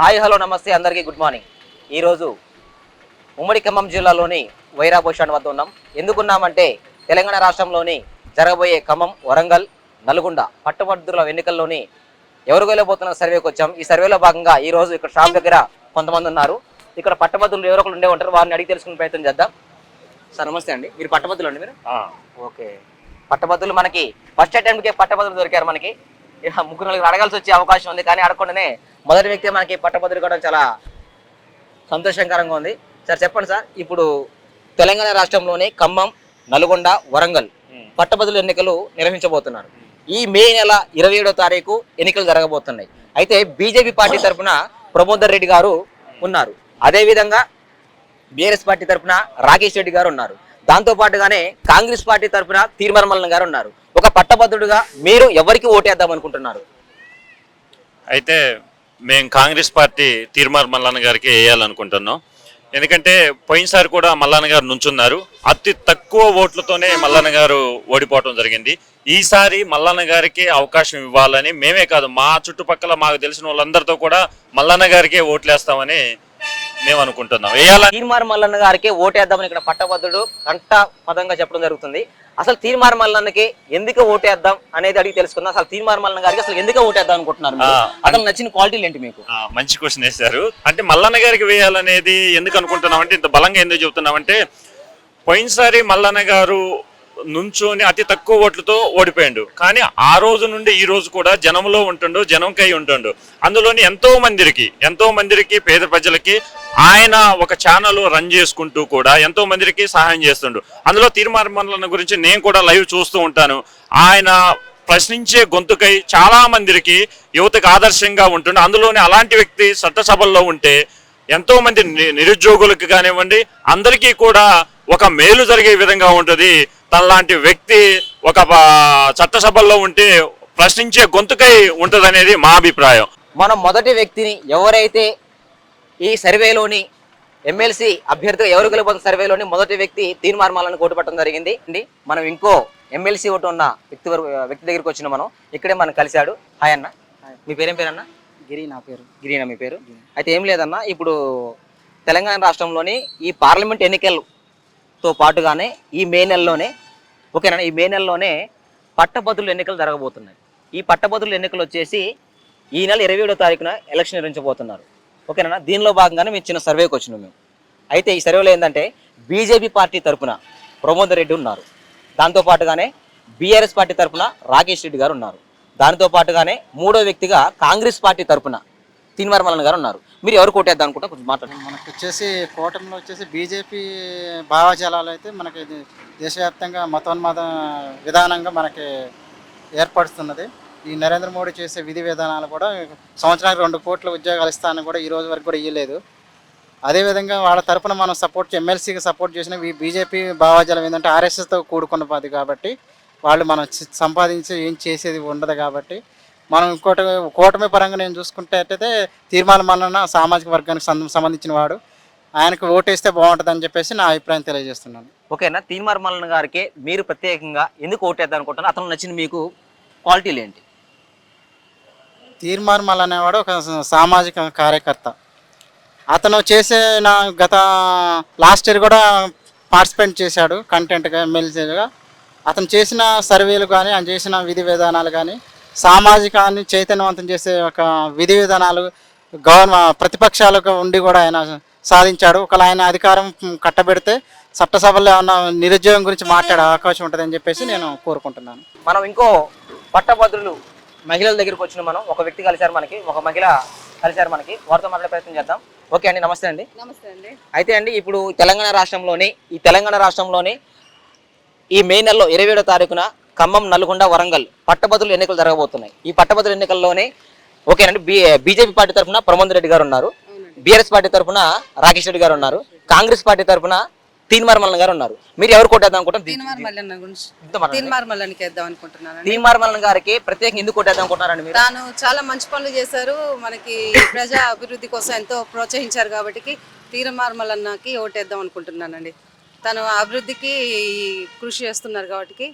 Hi hello నమస్తే అందరికీ good morning. ఈరోజు ఉమ్మడి ఖమ్మం జిల్లాలోని వైరా వద్ద ఉన్నాం. ఎందుకున్నామంటే తెలంగాణ రాష్ట్రంలోని జరగబోయే ఖమ్మం వరంగల్ నల్గొండ పట్టభద్రుల ఎన్నికల్లోని ఎవరు వెళ్ళబోతున్న సర్వేకి వచ్చాం. ఈ సర్వేలో భాగంగా ఈ రోజు ఇక్కడ షాప్ దగ్గర కొంతమంది ఉన్నారు. ఇక్కడ పట్టభద్రులు ఎవరో ఒకరు ఉండే ఉంటారు. వారిని అడిగి తెలుసుకునే ప్రయత్నం చేద్దాం. సార్ నమస్తే అండి. మీరు పట్టభద్రులు అండి మీరు? ఓకే. పట్టభద్రులు మనకి ఫస్ట్ అటెంప్ట్కే పట్టభద్రులు దొరికారు మనకి. ముగ్గురు నలుగురు అడగాల్సి వచ్చే అవకాశం ఉంది. కానీ అడగకుండానే మొదటి వ్యక్తి మనకి పట్టభద్రులు కూడా చాలా సంతోషకరంగా ఉంది. సార్ చెప్పండి సార్. ఇప్పుడు తెలంగాణ రాష్ట్రంలోని ఖమ్మం నల్గొండ వరంగల్ పట్టభద్రుల ఎన్నికలు నిర్వహించబోతున్నారు. ఈ మే నెల ఇరవై ఏడో తారీఖు ఎన్నికలు జరగబోతున్నాయి. అయితే బీజేపీ పార్టీ తరఫున ప్రమోదర్ రెడ్డి గారు ఉన్నారు. అదే విధంగా బీఆర్ఎస్ పార్టీ తరఫున రాకేష్ రెడ్డి గారు ఉన్నారు. దాంతో పాటుగానే కాంగ్రెస్ పార్టీ తరఫున తీర్మర్మల్లన్ గారు ఉన్నారు. ఒక పట్టభద్రుడుగా మీరు ఎవరికి ఓటేద్దాం అనుకుంటున్నారు? అయితే మేము కాంగ్రెస్ పార్టీ తీర్మార్ మల్లన్న గారికి వేయాలనుకుంటున్నాం. ఎందుకంటే పోయినసారి కూడా మల్లన్న గారు నుంచున్నారు. అతి తక్కువ ఓట్లతోనే మల్లన్న గారు ఓడిపోవటం జరిగింది. ఈసారి మల్లన్న గారికి అవకాశం ఇవ్వాలని మేమే కాదు మా చుట్టుపక్కల మాకు తెలిసిన వాళ్ళందరితో కూడా మల్లన్న గారికే ఓట్లేస్తామని మేము అనుకుంటున్నాం వేయాలని తీర్మార్ మల్లన్న గారికి ఓటేద్దామని ఇక్కడ పట్టభద్రుడు కంట పదంగా చెప్పడం జరుగుతుంది. అసలు తీర్మార్ మల్లన్నకి ఎందుకు ఓటేద్దాం అనేది అడిగి తెలుసుకుందాం. అసలు తీర్మార్ మల్లన్న గారికి అసలు ఎందుకు ఓటేద్దాం అనుకుంటున్నారు అసలు నచ్చిన క్వాలిటీలు ఏంటి మీకు? మంచి క్వశ్చన్ వేశారు. అంటే మల్లన్న గారికి వేయాలనేది ఎందుకు అనుకుంటున్నామంటే ఇంత బలంగా ఎందుకు చెబుతున్నామంటే పోయినసారి మల్లన్న గారు నుంచోని అతి తక్కువ ఓట్లతో ఓడిపోయాడు. కానీ ఆ రోజు నుండి ఈ రోజు కూడా జనంలో ఉంటుండు జనంకై ఉంటుండు. అందులోని ఎంతో మందికి ఎంతో మందికి పేద ప్రజలకి ఆయన ఒక ఛానల్ రన్ చేసుకుంటూ కూడా ఎంతో మందికి సహాయం చేస్తుండు. అందులో తీర్మాన గురించి నేను కూడా లైవ్ చూస్తూ ఉంటాను. ఆయన ప్రశ్నించే గొంతుకై చాలా మందికి యువతకు ఆదర్శంగా ఉంటుండే. అందులోనే అలాంటి వ్యక్తి చట్టసభల్లో ఉంటే ఎంతో మంది ని- నిరుద్యోగులకు కానివ్వండి అందరికీ కూడా ఒక మేలు జరిగే విధంగా ఉంటుంది. తనలాంటి వ్యక్తి ఒక చట్టసభల్లో ఉంటే ప్రశ్నించే గొంతుకై ఉంటుందనేది మా అభిప్రాయం. మనం మొదటి వ్యక్తిని ఎవరైతే ఈ సర్వేలోని ఎమ్మెల్సీ అభ్యర్థిగా ఎవరు గెలబోతున్న సర్వేలోని మొదటి వ్యక్తి తీర్మార్ మల్లన్న ఓటు పట్టడం జరిగింది. అండి మనం ఇంకో ఎమ్మెల్సీ ఓటు ఉన్న వ్యక్తి వరకు వ్యక్తి దగ్గరికి వచ్చిన మనం ఇక్కడే మనం కలిశాడు. హాయ్ అన్న. మీ పేరేం పేరన్నా గిరి నా పేరు. గిరీనా మీ పేరు. అయితే ఏం లేదన్నా ఇప్పుడు తెలంగాణ రాష్ట్రంలోని ఈ పార్లమెంట్ తో పాటుగానే ఈ మే నెలలోనే ఓకేనా ఈ మే నెలలోనే పట్టభద్రుల ఎన్నికలు జరగబోతున్నాయి. ఈ పట్టభద్రుల ఎన్నికలు వచ్చేసి ఈ నెల ఇరవై ఏడో తారీఖున ఎలక్షన్ నిర్వహించబోతున్నారు. ఓకేనా దీనిలో భాగంగానే మేము చిన్న సర్వేకి వచ్చినాం మేము. అయితే ఈ సర్వేలో ఏంటంటే బీజేపీ పార్టీ తరఫున ప్రమోద్ రెడ్డి ఉన్నారు. దాంతో పాటుగానే బీఆర్ఎస్ పార్టీ తరఫున రాకేష్ రెడ్డి గారు ఉన్నారు. దానితో పాటుగానే మూడో వ్యక్తిగా కాంగ్రెస్ పార్టీ తరఫున తీన్మార్మలన్ గారు ఉన్నారు. మీరు ఎవరు కొట్టేద్దాం అనుకుంటా కొంచెం మాట్లాడండి. మనకు వచ్చేసి కూటమిలో వచ్చేసి బీజేపీ భావజాలాలు అయితే మనకి ఇది దేశవ్యాప్తంగా మతోన్మాద విధానంగా మనకి ఏర్పడుతున్నది ఈ నరేంద్ర మోడీ చేసే విధి విధానాలు కూడా సంవత్సరానికి రెండు కోట్ల ఉద్యోగాలు ఇస్తానని కూడా ఈ రోజు వరకు కూడా ఇవ్వలేదు అదేవిధంగా వాళ్ళ తరపున మనం సపోర్ట్ ఎమ్మెల్సీకి సపోర్ట్ చేసిన ఈ బీజేపీ భావజాలం ఏంటంటే ఆర్ఎస్ఎస్తో కూడుకున్నది కాబట్టి వాళ్ళు మనం సంపాదించి ఏం చేసేది ఉండదు కాబట్టి మనం ఇంకోటి కూటమి పరంగా నేను చూసుకుంటే అయితే తీర్మానం మల్లన్న సామాజిక వర్గానికి సంబంధ- సంబంధించిన వాడు. ఆయనకు ఓటేస్తే బాగుంటుంది అని చెప్పేసి నా అభిప్రాయం తెలియజేస్తున్నాను. ఓకేనా? తీన్మార్మలన్ గారికి మీరు ప్రత్యేకంగా ఎందుకు ఓటేద్దాం అనుకుంటున్నారు? అతను నచ్చిన మీకు క్వాలిటీలు ఏంటి? తీర్మార్మల్ అనేవాడు ఒక సామాజిక కార్యకర్త. అతను చేసే నా గత లాస్ట్ ఇయర్ కూడా పార్టిసిపేట్ చేశాడు కంటెంట్గా ఎమ్మెల్సీగా అతను చేసిన సర్వేలు కానీ ఆయన చేసిన విధి విధానాలు కానీ సామాజికాన్ని చైతన్యవంతం చేసే ఒక విధి విధానాలు గవర్న ప్రతిపక్షాలకు ఉండి కూడా ఆయన సాధించాడు. ఒకవేళ ఆయన అధికారం కట్టబెడితే చట్టసభలో ఏమన్నా నిరుద్యోగం గురించి మాట్లాడే అవకాశం ఉంటుందని చెప్పేసి నేను కోరుకుంటున్నాను. మనం ఇంకో పట్టభద్రులు మహిళల దగ్గరికి వచ్చిన మనం ఒక వ్యక్తి కలిశారు మనకి ఒక మహిళ కలిశారు మనకి. వారితో మాట్లాడే ప్రయత్నం చేద్దాం. ఓకే అండి నమస్తే అండి. నమస్తే అండి. అయితే అండి ఇప్పుడు తెలంగాణ రాష్ట్రంలోని ఈ తెలంగాణ రాష్ట్రంలోని ఈ మే నెలలో ఇరవై ఏడో తారీఖున ఖమ్మం నల్గొండ వరంగల్ పట్టభద్రుల ఎన్నికలు జరగబోతున్నాయి. ఈ పట్టభద్రుల ఎన్నికల్లోనే ఓకేనండి బీ బీజేపీ పార్టీ తరఫున ప్రమోద్ రెడ్డి గారు ఉన్నారు. బీఆర్ఎస్ పార్టీ తరఫున రాకేష్ రెడ్డి గారు ఉన్నారు. కాంగ్రెస్ పార్టీ తరఫున తీన్మార్మల్లన్ గారు ఉన్నారు. మీరు ఎవరు కొట్టేద్దాం తీన్మార్. తీన్మార్ మల్లన్నకి వేద్దాం తీన్మార్మల్లన్ గారికి ప్రత్యేకంగా ఎందుకు కొట్టేద్దాం అనుకుంటున్నారండి తాను చాలా మంచి పనులు చేశారు. మనకి ప్రజా అభివృద్ధి కోసం ఎంతో ప్రోత్సహించారు కాబట్టి తీన్మార్ మల్లన్నకి ఓటేద్దాం అనుకుంటున్నానండి. తను అభివృద్ధికి కృషి చేస్తున్నారు కాబట్టి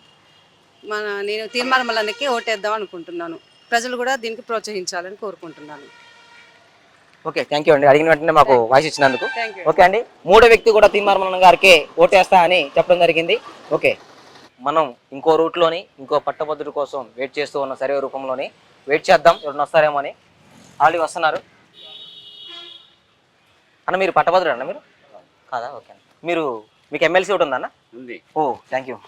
మన నేను మల్లన్నకి ఓటేద్దాం అనుకుంటున్నాను. ప్రజలు కూడా దీనికి ప్రోత్సహించాలని కోరుకుంటున్నాను. ఓకే థ్యాంక్ యూ అండి. అడిగిన వెంటనే మాకు వాయిస్ ఇచ్చినందుకు. ఓకే అండి. మూడో వ్యక్తి కూడా తీన్మార్మలన్న గారికి ఓటేస్తా అని చెప్పడం జరిగింది. ఓకే. మనం ఇంకో రూట్లోని ఇంకో పట్టభద్రుడి కోసం వెయిట్ చేస్తూ ఉన్న సర్వే రూపంలోని వెయిట్ చేద్దాం. ఎవరైనా వస్తారేమో అని. ఆల్రెడీ వస్తున్నారు. అన్న మీరు పట్టభద్రుడు అన్న మీరు? కాదా ఓకే మీరు మీకు ఎమ్మెల్సీ ఒకటి ఉందన్న? ఉంది. Oh thank you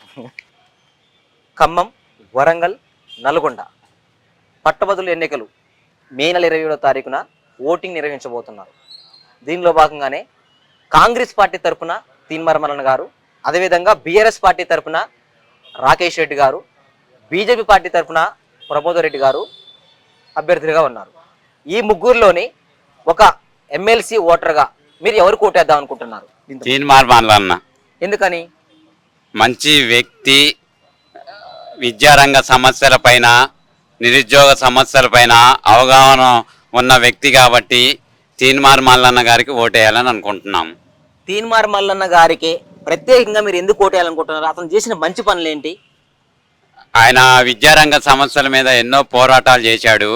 Khammam Warangal Nalgonda. పట్టభద్రుల ఎన్నికలు మే నెల ఇరవై ఏడో తారీఖున ఓటింగ్ నిర్వహించబోతున్నారు. దీనిలో భాగంగానే కాంగ్రెస్ పార్టీ తరపున తీన్మరమరణ గారు అదేవిధంగా బీఆర్ఎస్ పార్టీ తరపున రాకేష్ రెడ్డి గారు బీజేపీ పార్టీ తరపున ప్రబోధ రెడ్డి గారు అభ్యర్థులుగా ఉన్నారు. ఈ ముగ్గురులోని ఒక ఎమ్మెల్సీ ఓటర్గా మీరు ఎవరికి ఓటేద్దాం అనుకుంటున్నారు? ఎందుకని? మంచి వ్యక్తి విద్యారంగ సమస్యలపైన నిరుద్యోగ సమస్యలపైన అవగాహన ఉన్న వ్యక్తి కాబట్టి తీన్మార్ మల్లన్న గారికి ఓటేయాలని అనుకుంటున్నాం. తీన్మార్ మల్లన్న గారికి ప్రత్యేకంగా మీరు ఎందుకు ఓటేయాలనుకుంటున్నారు? అతను చేసిన మంచి పనులు ఏంటి ఆయన విద్యారంగ సమస్యల మీద ఎన్నో పోరాటాలు చేశాడు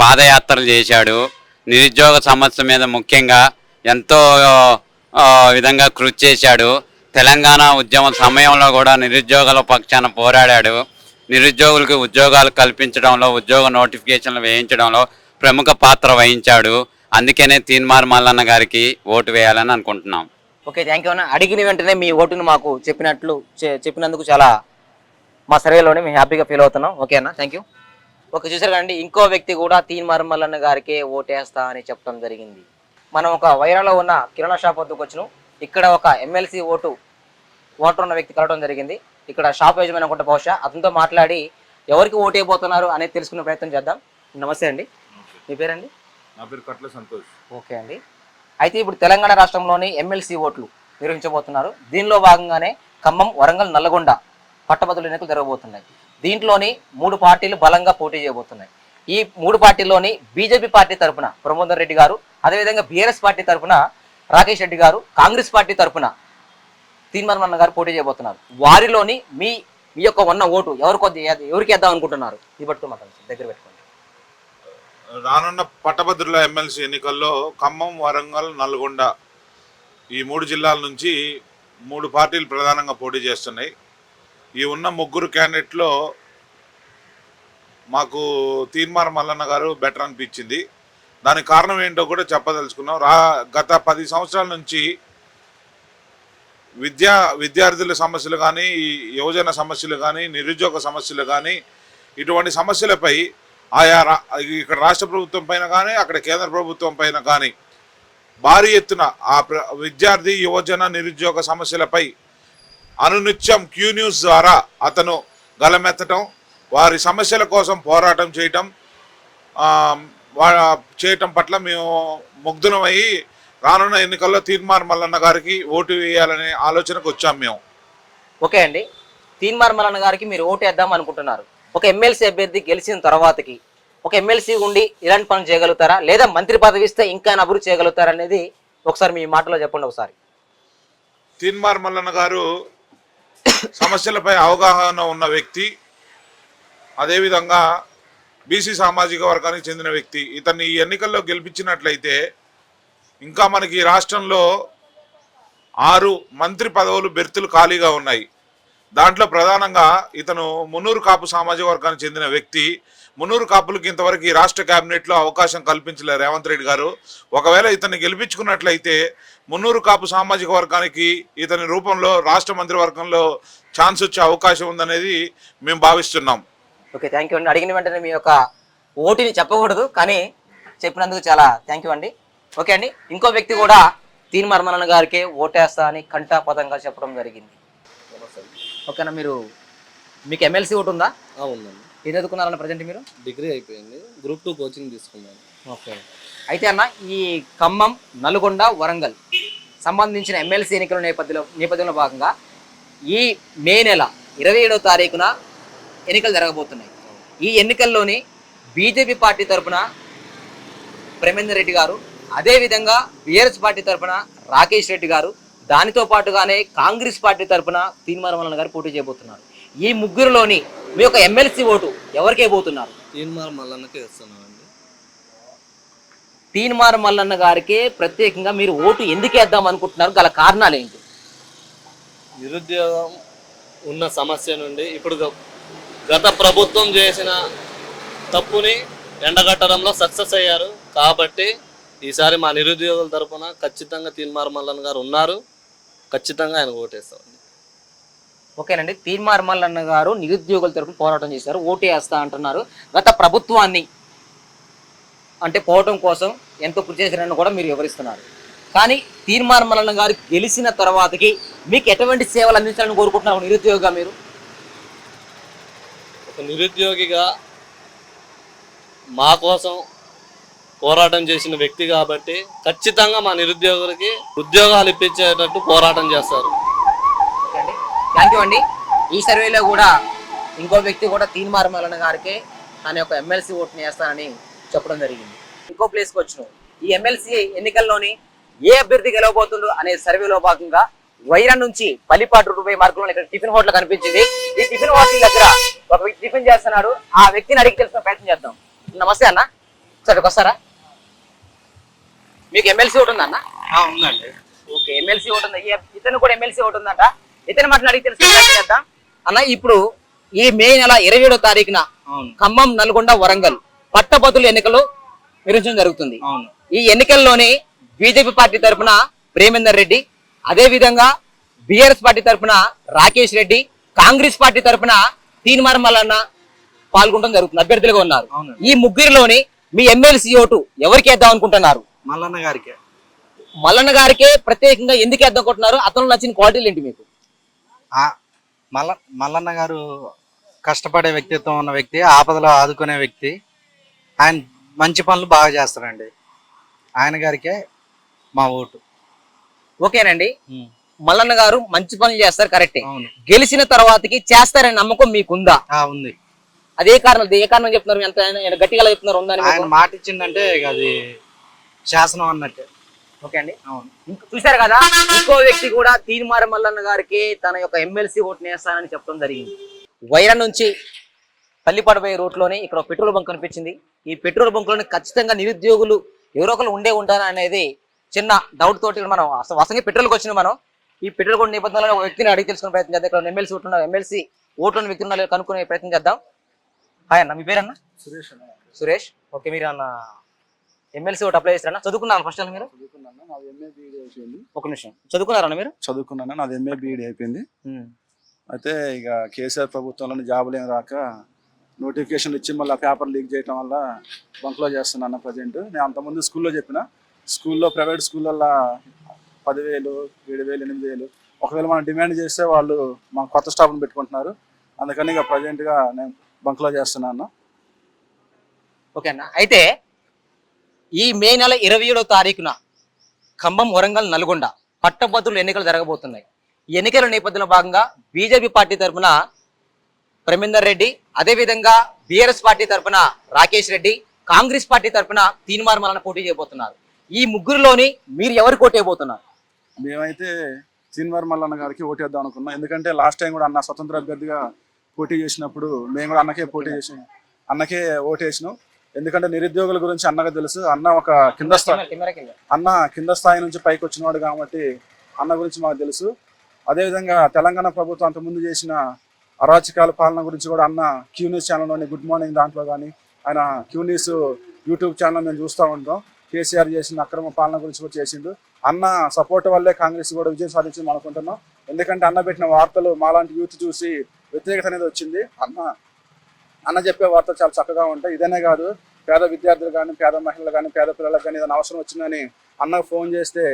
పాదయాత్రలు చేశాడు. నిరుద్యోగ సమస్య మీద ముఖ్యంగా ఎంతో విధంగా కృషి చేశాడు. తెలంగాణ ఉద్యమ సమయంలో కూడా నిరుద్యోగుల పక్షాన పోరాడాడు. నిరుద్యోగులకు ఉద్యోగాలు కల్పించడంలో ఉద్యోగ నోటిఫికేషన్లు వేయించడంలో ప్రముఖ పాత్ర వహించాడు. అందుకనే తీన్మార్ మల్లన్న గారికి ఓటు వేయాలని అనుకుంటున్నాం. ఓకే థ్యాంక్ యూ అన్న. అడిగిన వెంటనే మీ ఓటును మాకు చెప్పినట్లు చెప్పినందుకు చాలా మా సర్వేలోనే మేము హ్యాపీగా ఫీల్ అవుతున్నాం. ఓకే అన్న థ్యాంక్ యూ. ఓకే చూసారు కదండి ఇంకో వ్యక్తి కూడా తీన్మార్ మల్లన్న గారికే ఓటేస్తా అని చెప్పడం జరిగింది. మనం ఒక వైరాలో ఉన్న కిరాణా షాప్ వద్దకు వచ్చినాం. ఇక్కడ ఒక ఎమ్మెల్సీ ఓటు ఓటర్ ఉన్న వ్యక్తి కలవడం జరిగింది. ఇక్కడ షాప్ యజమాని అనుకుంటే బహుశా. అతనితో మాట్లాడి ఎవరికి ఓటు వేయబోతున్నారు అనేది తెలుసుకునే ప్రయత్నం చేద్దాం. నమస్తే అండి. మీ పేరండి? నా పేరు కట్ల సంతోష్. ఓకే అండి. అయితే ఇప్పుడు తెలంగాణ రాష్ట్రంలోని ఎమ్మెల్సీ ఓట్లు నిర్వహించబోతున్నారు. దీనిలో భాగంగానే ఖమ్మం వరంగల్ నల్లగొండ పట్టభద్రుల ఎన్నికలు జరగబోతున్నాయి. దీంట్లోని మూడు పార్టీలు బలంగా పోటీ చేయబోతున్నాయి. ఈ మూడు పార్టీల్లోని బీజేపీ పార్టీ తరపున ప్రమోదర్ రెడ్డి గారు అదేవిధంగా బీఆర్ఎస్ పార్టీ తరపున రాకేష్ రెడ్డి గారు కాంగ్రెస్ పార్టీ తరపున అన్న గారు పోటీ చేయబోతున్నారు. వారిలోని మీ మీ యొక్క ఉన్న ఓటు ఎవరికి వద్ద- ఎవరికి వేద్దాం అనుకుంటున్నారు? ఇది పట్టుకో దగ్గర పెట్టుకోండి. రానున్న పట్టభద్రుల ఎమ్మెల్సీ ఎన్నికల్లో ఖమ్మం వరంగల్ నల్గొండ ఈ మూడు జిల్లాల నుంచి మూడు పార్టీలు ప్రధానంగా పోటీ చేస్తున్నాయి. ఈ ఉన్న ముగ్గురు క్యాండిడేట్లో మాకు తీర్మార్ మల్లన్న గారు బెటర్ అనిపించింది. దానికి కారణం ఏంటో కూడా చెప్పదలుచుకున్నాం. రా గత పది సంవత్సరాల నుంచి విద్యా విద్యార్థుల సమస్యలు కానీ యువజన సమస్యలు కానీ నిరుద్యోగ సమస్యలు కానీ ఇటువంటి సమస్యలపై ఆయా ఇక్కడ రాష్ట్ర ప్రభుత్వం పైన కానీ అక్కడ కేంద్ర ప్రభుత్వం పైన కానీ భారీ ఎత్తున ఆ ప్ర విద్యార్థి యువజన నిరుద్యోగ సమస్యలపై అనునిత్యం క్యూ న్యూస్ ద్వారా అతను గలమెత్తటం వారి సమస్యల కోసం పోరాటం చేయటం వా- చేయటం పట్ల మేము ముగ్ధులమయ్యి రానున్న ఎన్నికల్లో తీర్మార్ మల్లన్న గారికి ఓటు వేయాలనే ఆలోచనకు వచ్చాం మేము. ఓకే అండి. తీన్మార్ మల్లన్న గారికి మీరు ఓటు వేద్దాం అనుకుంటున్నారు. ఒక ఎమ్మెల్సీ అభ్యర్థి గెలిచిన తర్వాతకి ఒక ఎమ్మెల్సీ ఉండి ఇలాంటి పనులు చేయగలుగుతారా? లేదా మంత్రి పదవి ఇస్తే ఇంకా అభివృద్ధి చేయగలుగుతారా అనేది ఒకసారి మీ మాటలో చెప్పండి ఒకసారి. తీన్మార్ మల్లన్న గారు సమస్యలపై అవగాహన ఉన్న వ్యక్తి. అదేవిధంగా బీసీ సామాజిక వర్గానికి చెందిన వ్యక్తి. ఇతన్ని ఈ ఎన్నికల్లో గెలిపించినట్లయితే ఇంకా మనకి రాష్ట్రంలో ఆరు మంత్రి పదవులు బెర్తులు ఖాళీగా ఉన్నాయి. దాంట్లో ప్రధానంగా ఇతను మున్నూరు కాపు సామాజిక వర్గానికి చెందిన వ్యక్తి. మున్నూరు కాపులకు ఇంతవరకు ఈ రాష్ట్ర క్యాబినెట్లో అవకాశం కల్పించలేదు రేవంత్ రెడ్డి గారు. ఒకవేళ ఇతన్ని గెలిపించుకున్నట్లయితే మున్నూరు కాపు సామాజిక వర్గానికి ఇతని రూపంలో రాష్ట్ర మంత్రివర్గంలో ఛాన్స్ వచ్చే అవకాశం ఉందనేది మేము భావిస్తున్నాం. ఓకే థ్యాంక్ యూ అండి. అడిగిన వెంటనే మీ యొక్క ఓటీని చెప్పకూడదు కానీ చెప్పినందుకు చాలా థ్యాంక్ యూ అండి. ఓకే అండి. ఇంకో వ్యక్తి కూడా తీన్మార్ మల్లన్న గారికి ఓటేస్తా అని కంఠాపదంగా చెప్పడం జరిగింది. ఓకేనా మీరు మీకు ఎమ్మెల్సీ ఓటు ఉందా? ఉందండి. ఏది చదువుకున్నారన్న ప్రజెంట్ మీరు? డిగ్రీ అయిపోయింది. గ్రూప్ టూ కోచింగ్ తీసుకున్నాను. ఓకే. అయితే అన్న ఈ ఖమ్మం నల్గొండ వరంగల్ సంబంధించిన ఎమ్మెల్సీ ఎన్నికల నేపథ్యంలో నేపథ్యంలో భాగంగా ఈ మే నెల ఇరవై ఏడవ తారీఖున ఎన్నికలు జరగబోతున్నాయి. ఈ ఎన్నికల్లోని బీజేపీ పార్టీ తరపున ప్రేమేందర్ రెడ్డి గారు అదేవిధంగా బీఆర్ఎస్ పార్టీ తరపున రాకేష్ రెడ్డి గారు దానితో పాటుగానే కాంగ్రెస్ పార్టీ తరపున తీన్మారమల్లన గారు పోటీ చేయబోతున్నారు. ఈ ముగ్గురులోని మీ యొక్క ఎమ్మెల్సీ ఓటు ఎవరికే పోతున్నారు? తీన్మార్ మల్లన్నకే ఇస్తున్నానండి తీన్మార్ మల్లన్న గారికి ప్రత్యేకంగా మీరు ఓటు ఎందుకు వేద్దాం అనుకుంటున్నారు? గల కారణాలు ఏంటి? నిరుద్యోగం ఉన్న సమస్య నుండి ఇప్పుడు గత ప్రభుత్వం చేసిన తప్పుని ఎండగట్టడంలో సక్సెస్ అయ్యారు. కాబట్టి ఈసారి మా నిరుద్యోగుల తరపున ఖచ్చితంగా తీన్మార్ మల్లన్ గారు ఉన్నారు. ఖచ్చితంగా ఆయన ఓటేస్తాం. ఓకేనండి. తీన్మార్ మల్లన్న గారు నిరుద్యోగుల తరపున పోరాటం చేశారు. ఓటు వేస్తా అంటున్నారు. గత ప్రభుత్వాన్ని అంటే పోవటం కోసం ఎంతో కృషి చేశారని కూడా మీరు వివరిస్తున్నారు. కానీ తీన్మార్ మల్లన్న గారు గెలిచిన తర్వాతకి మీకు ఎటువంటి సేవలు అందించాలని కోరుకుంటున్నారు నిరుద్యోగిగా మీరు? ఒక నిరుద్యోగిగా మా కోసం పోరాటం చేసిన వ్యక్తి కాబట్టి ఖచ్చితంగా మా నిరుద్యోగులకి ఉద్యోగాలు ఇప్పించేటట్టు పోరాటం చేస్తారు. థ్యాంక్ యూ అండి. ఈ సర్వేలో కూడా ఇంకో వ్యక్తి కూడా తీన్మార్ మల్లన్న గారికి తన యొక్క ఎమ్మెల్సీ ఓటుని వేస్తానని చెప్పడం జరిగింది. ఇంకో ప్లేస్కి వచ్చిన. ఈ ఎమ్మెల్సీ ఎన్నికల్లోని ఏ అభ్యర్థి గెలవబోతుండ్రు అనే సర్వేలో భాగంగా వైరా నుంచి పల్లిపాటు రూపాయి మార్గంలో ఇక్కడ టిఫిన్ హోటల్ కనిపించింది. ఈ టిఫిన్ హోటల్ దగ్గర ఒక వ్యక్తి టిఫిన్ చేస్తున్నాడు. ఆ వ్యక్తిని అడిగి తెలుసుకునే ప్రయత్నం చేద్దాం. నమస్తే అన్న. సరే వస్తారా? మీకు ఎమ్మెల్సీ ఒకటి ఉందా అన్న ఉందండి. ఓకే ఎమ్మెల్సీ ఒకటి ఉంది. ఇతను కూడా ఎమ్మెల్సీ ఒకటి ఉందంట. ఇతను మాటలు అడిగి చేద్దాం. అన్న ఇప్పుడు ఈ మే నెల ఇరవై ఏడో తారీఖున ఖమ్మం నల్గొండ వరంగల్ పట్టభద్రుల ఎన్నికలు నిర్వహించడం జరుగుతుంది. ఈ ఎన్నికల్లోనే బీజేపీ పార్టీ తరఫున ప్రేమేందర్ రెడ్డి అదే విధంగా బిఆర్ఎస్ పార్టీ తరఫున రాకేష్ రెడ్డి కాంగ్రెస్ పార్టీ తరఫున తీన్మార్ మల్లన్న పాల్గొనడం జరుగుతుంది. అభ్యర్థులుగా ఉన్నారు. ఈ ముగ్గురిలోని మీ ఎమ్మెల్సీ ఓటు ఎవరికి వేద్దాం అనుకుంటున్నారు? మల్లన్న గారికి. మల్లన్న గారికే ప్రత్యేకంగా ఎందుకు వేద్దాం అనుకుంటున్నారు అతను నచ్చిన క్వాలిటీలు ఏంటి మీకు? మల్ల మల్లన్న గారు కష్టపడే వ్యక్తిత్వం ఉన్న వ్యక్తి ఆపదలో ఆదుకునే వ్యక్తి. ఆయన మంచి పనులు బాగా చేస్తారండి ఆయన గారికే మా ఓటు. ఓకేనండి. మల్లన్న గారు మంచి పనులు చేస్తారు కరెక్టే. గెలిచిన తర్వాతకి చేస్తారనే నమ్మకం మీకుందా? ఆ, ఉంది. అదే కారణం ఏ కారణం చెప్తున్నారు ఎంత గట్టిగా చెప్తున్నారు ఉందని? ఆయన మాట ఇచ్చిందంటే అది శాసనం అన్నట్టే. ఓకే అండి? అవును. ఇంక చూశారు కదా ఇంకో వ్యక్తి కూడా తీన్మార మల్లన్న గారికి తన యొక్క ఎమ్మెల్సీ ఓటుని వేస్తానని చెప్పడం జరిగింది. వైరా నుంచి పల్లిపడబోయే రోడ్లోనే ఇక్కడ ఒక పెట్రోల్ బంక్ కనిపించింది. ఈ పెట్రోల్ బంక్లోనే ఖచ్చితంగా నిరుద్యోగులు ఎవరో ఒకరు ఉండే ఉంటారా అనేది చిన్న డౌట్ తోటి మనం అసలు వసంగి పెట్రోల్కి వచ్చిన మనం. ఈ పెట్రోల్ కూడా నేపథ్యంలో ఒక వ్యక్తిని అడిగి తెలుసుకునే ప్రయత్నం చేద్దాం. ఇక్కడ ఎమ్మెల్సీ ఓటు ఎమ్మెల్సీ ఓటు వ్యక్తి ఉన్నా లేదో కనుక్కునే ప్రయత్నం చేద్దాం. హాయ్ అన్న మీ పేరన్నా? సురేష్ సురేష్. ఓకే మీరు అన్న ఎమ్మెల్సీ ఓటు అప్లై చేస్తారన్నా చదువుకున్నారా ఫస్ట్ మీరు? చదువుకున్నాను నాది ఎంఏ బీఈడి అయిపోయింది. ఒక నిమిషం. చదువుకున్నారన్న మీరు? చదువుకున్నాను నాది ఎంఏ బీఈడి అయిపోయింది. అయితే ఇక కేసీఆర్ ప్రభుత్వంలో జాబులు ఏం రాక నోటిఫికేషన్ ఇచ్చి మళ్ళీ పేపర్ లీక్ చేయడం వల్ల బంక్లో చేస్తున్నాను ప్రజెంట్. నేను అంతకుముందు స్కూల్లో చెప్పిన స్కూల్లో ప్రైవేట్ స్కూళ్ళల్లో పదివేలు ఏడు వేలు ఎనిమిది వేలు ఒకవేళ మనం డిమాండ్ చేస్తే వాళ్ళు మా కొత్త స్టాఫ్ని పెట్టుకుంటున్నారు. అందుకని ఇక ప్రజెంట్గా నేను బంక్లో చేస్తున్నాను ఓకే అన్న. అయితే ఈ మే నెల ఇరవై ఏడో తారీఖున ఖమ్మం వరంగల్ నల్గొండ పట్టభద్రులు ఎన్నికలు జరగబోతున్నాయి. ఎన్నికల నేపథ్యంలో భాగంగా బీజేపీ పార్టీ తరఫున ప్రమేందర్ రెడ్డి అదేవిధంగా బీఆర్ఎస్ పార్టీ తరఫున రాకేష్ రెడ్డి కాంగ్రెస్ పార్టీ తరఫున తీన్మార్ మలన పోటీ చేయబోతున్నారు. ఈ ముగ్గురులోని మీరు ఎవరు పోటీ అయిపోతున్నారు మేమైతే సీనివార్ మల్లన్న గారికి ఓటేద్దాం అనుకున్నాం. ఎందుకంటే లాస్ట్ టైం కూడా అన్న స్వతంత్ర అభ్యర్థిగా పోటీ చేసినప్పుడు మేము కూడా అన్నకే పోటీ చేసి అన్నకే ఓటేసినాం ఎందుకంటే నిరుద్యోగుల గురించి అన్నకు తెలుసు. అన్న ఒక కింద స్థాయి. అన్న కింద స్థాయి నుంచి పైకి వచ్చినవాడు కాబట్టి అన్న గురించి మాకు తెలుసు. అదేవిధంగా తెలంగాణ ప్రభుత్వం అంతకుముందు చేసిన అరాచకాల పాలన గురించి కూడా అన్న క్యూ న్యూస్ ఛానల్లోని గుడ్ మార్నింగ్ దాంట్లో కానీ ఆయన క్యూ న్యూస్ యూట్యూబ్ ఛానల్ మేము చూస్తూ ఉంటాం. కేసీఆర్ చేసిన అక్రమ పాలన గురించి కూడా చేసిండు. అన్న సపోర్ట్ వల్లే కాంగ్రెస్ కూడా విజయం సాధించింది అనుకుంటున్నాం. ఎందుకంటే అన్న పెట్టిన వార్తలు మాలాంటి యూత్ చూసి వ్యతిరేకత అనేది వచ్చింది. అన్న అన్న చెప్పే వార్తలు చాలా చక్కగా ఉంటాయి. ఇదనే కాదు పేద విద్యార్థులు కానీ పేద మహిళలు కానీ పేద పిల్లలకు కానీ ఏదైనా అవసరం వచ్చిందని అన్నకు ఫోన్ చేస్తే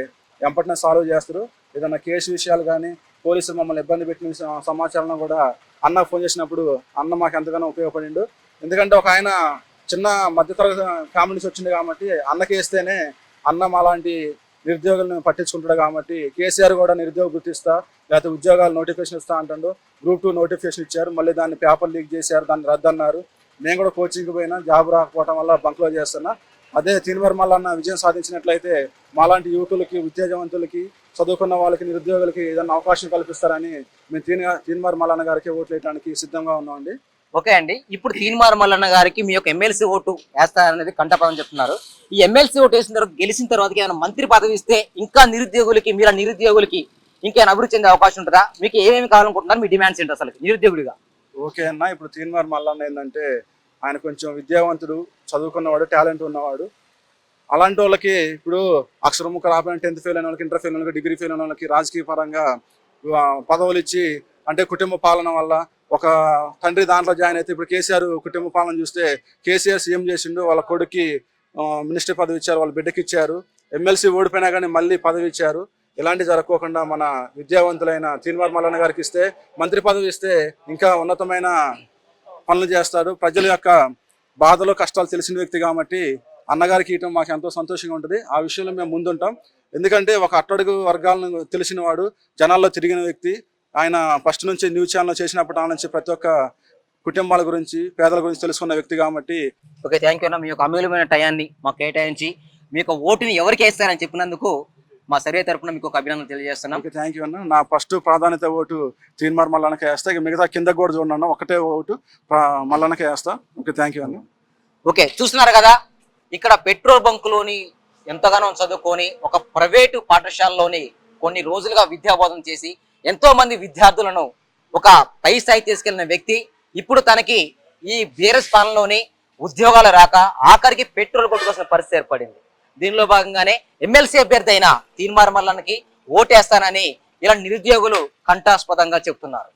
వెంపటనే సాల్వ్ చేస్తారు. ఏదైనా కేసు విషయాలు కానీ పోలీసులు మమ్మల్ని ఇబ్బంది పెట్టిన సమాచారం కూడా అన్నకు ఫోన్ చేసినప్పుడు అన్న మాకు ఎంతగానో ఉపయోగపడిండు. ఎందుకంటే ఒక ఆయన చిన్న మధ్యతరగతి ఫ్యామిలీ నుంచి వచ్చింది కాబట్టి అన్నకి వేస్తేనే అన్న మాలాంటి నిరుద్యోగులను పట్టించుకుంటాడు కాబట్టి కేసీఆర్ కూడా నిరుద్యోగ గుర్తిస్తా లేకపోతే ఉద్యోగాలు నోటిఫికేషన్ ఇస్తా అంటాడు. గ్రూప్ టూ నోటిఫికేషన్ ఇచ్చారు. మళ్ళీ దాన్ని పేపర్ లీక్ చేశారు దాన్ని రద్దన్నారు. నేను కూడా కోచింగ్కి పోయినా జాబ్ రాకపోవడం వల్ల బంక్లో చేస్తున్నా. అదే తిరుమల మల్లన్న విజయం సాధించినట్లయితే మాలాంటి యువకులకి ఉద్యోగవంతులకి చదువుకున్న వాళ్ళకి నిరుద్యోగులకి ఏదైనా అవకాశం కల్పిస్తారని మేము తీన్ తీన్మార్ మల్లన్న గారికి ఓట్లు వేయడానికి సిద్ధంగా ఉన్నామండి ఓకే అండి. ఇప్పుడు తీన్మార్ మల్లన్న గారికి మీ యొక్క ఎమ్మెల్సీ ఓటు వేస్తారనేది కంటపదం చెప్తున్నారు. ఈ ఎమ్మెల్సీ ఓటు వేసిన తర్వాత గెలిచిన తర్వాత ఏమైనా మంత్రి పదవి ఇస్తే ఇంకా నిరుద్యోగులకి మీరు నిరుద్యోగులకి ఇంకేమైనా అభివృద్ధి చెందే అవకాశం ఉంటుందా? మీకు ఏమేమి కావాలనుకుంటున్నారు? మీ డిమాండ్స్ ఏంటి అసలు నిరుద్యోగుడిగా. ఓకే అన్న ఇప్పుడు తీన్మార్ మల్లన్న ఏంటంటే ఆయన కొంచెం విద్యావంతుడు చదువుకున్నవాడు టాలెంట్ ఉన్నవాడు. అలాంటి వాళ్ళకి ఇప్పుడు అక్షరముఖ ముక్క రాబోయే టెన్త్ ఫెయిల్ అయిన వాళ్ళకి ఇంటర్ ఫెయిల్ అయిన వాళ్ళకి డిగ్రీ ఫెయిల్ అయిన వాళ్ళకి రాజకీయ పరంగా పదవులు ఇచ్చి అంటే కుటుంబ పాలన వల్ల ఒక తండ్రి దాంట్లో జాయిన్ అయితే ఇప్పుడు కేసీఆర్ కుటుంబ పాలన చూస్తే కేసీఆర్ సీఎం చేసిండు వాళ్ళ కొడుక్కి మినిస్టర్ పదవి ఇచ్చారు వాళ్ళ బిడ్డకి ఇచ్చారు. ఎమ్మెల్సీ ఓడిపోయినా కానీ మళ్ళీ పదవి ఇచ్చారు. ఇలాంటి జరగకోకుండా మన విద్యావంతులైన తీన్మార్ మల్లన్న గారికి ఇస్తే మంత్రి పదవి ఇస్తే ఇంకా ఉన్నతమైన పనులు చేస్తాడు. ప్రజల యొక్క బాధలు కష్టాలు తెలిసిన వ్యక్తి కాబట్టి అన్నగారికి ఇవ్వటం మాకు ఎంతో సంతోషంగా ఉంటుంది. ఆ విషయంలో మేము ముందుంటాం. ఎందుకంటే ఒక అట్టడుగు వర్గాలను తెలిసిన వాడు జనాల్లో తిరిగిన వ్యక్తి. ఆయన ఫస్ట్ నుంచి న్యూస్ ఛానల్ చేసినప్పటి నుంచి ప్రతి ఒక్క కుటుంబాల గురించి పేదల గురించి తెలుసుకున్న వ్యక్తి కాబట్టి ఓకే థ్యాంక్ యూ అన్న. మీ యొక్క అమూల్యమైన టయాన్ని మాకు కేటాయించి మీ యొక్క ఓటుని ఎవరికి వేస్తారని చెప్పినందుకు మా సర్వే తరపున మీకు ఒక అభినందన తెలియజేస్తున్నాం. థ్యాంక్ యూ అన్న. నా ఫస్ట్ ప్రాధాన్యత ఓటు తీన్మార్ మల్లన్నకే వేస్తా. ఇక మిగతా కింద కూడా చూడండి ఒకటే ఓటు మల్లన్నకే వేస్తా. ఓకే థ్యాంక్ యూ అన్న. ఓకే చూస్తున్నారు కదా ఇక్కడ పెట్రోల్ బంకులోని ఎంతగానో చదువుకొని ఒక ప్రైవేటు పాఠశాలలోని కొన్ని రోజులుగా విద్యాబోధన చేసి ఎంతో మంది విద్యార్థులను ఒక పై స్థాయి తీసుకెళ్ళిన వ్యక్తి ఇప్పుడు తనకి ఈ బీఆర్ఎస్ పాలనలోని ఉద్యోగాలు రాక ఆఖరికి పెట్రోల్ కొట్టుకోవాల్సిన పరిస్థితి ఏర్పడింది. దీనిలో భాగంగానే ఎమ్మెల్సీ అభ్యర్థి అయిన తీన్మార్ మల్లన్నకి ఓటేస్తానని ఇలా నిరుద్యోగులు కంఠాస్పదంగా చెప్తున్నారు.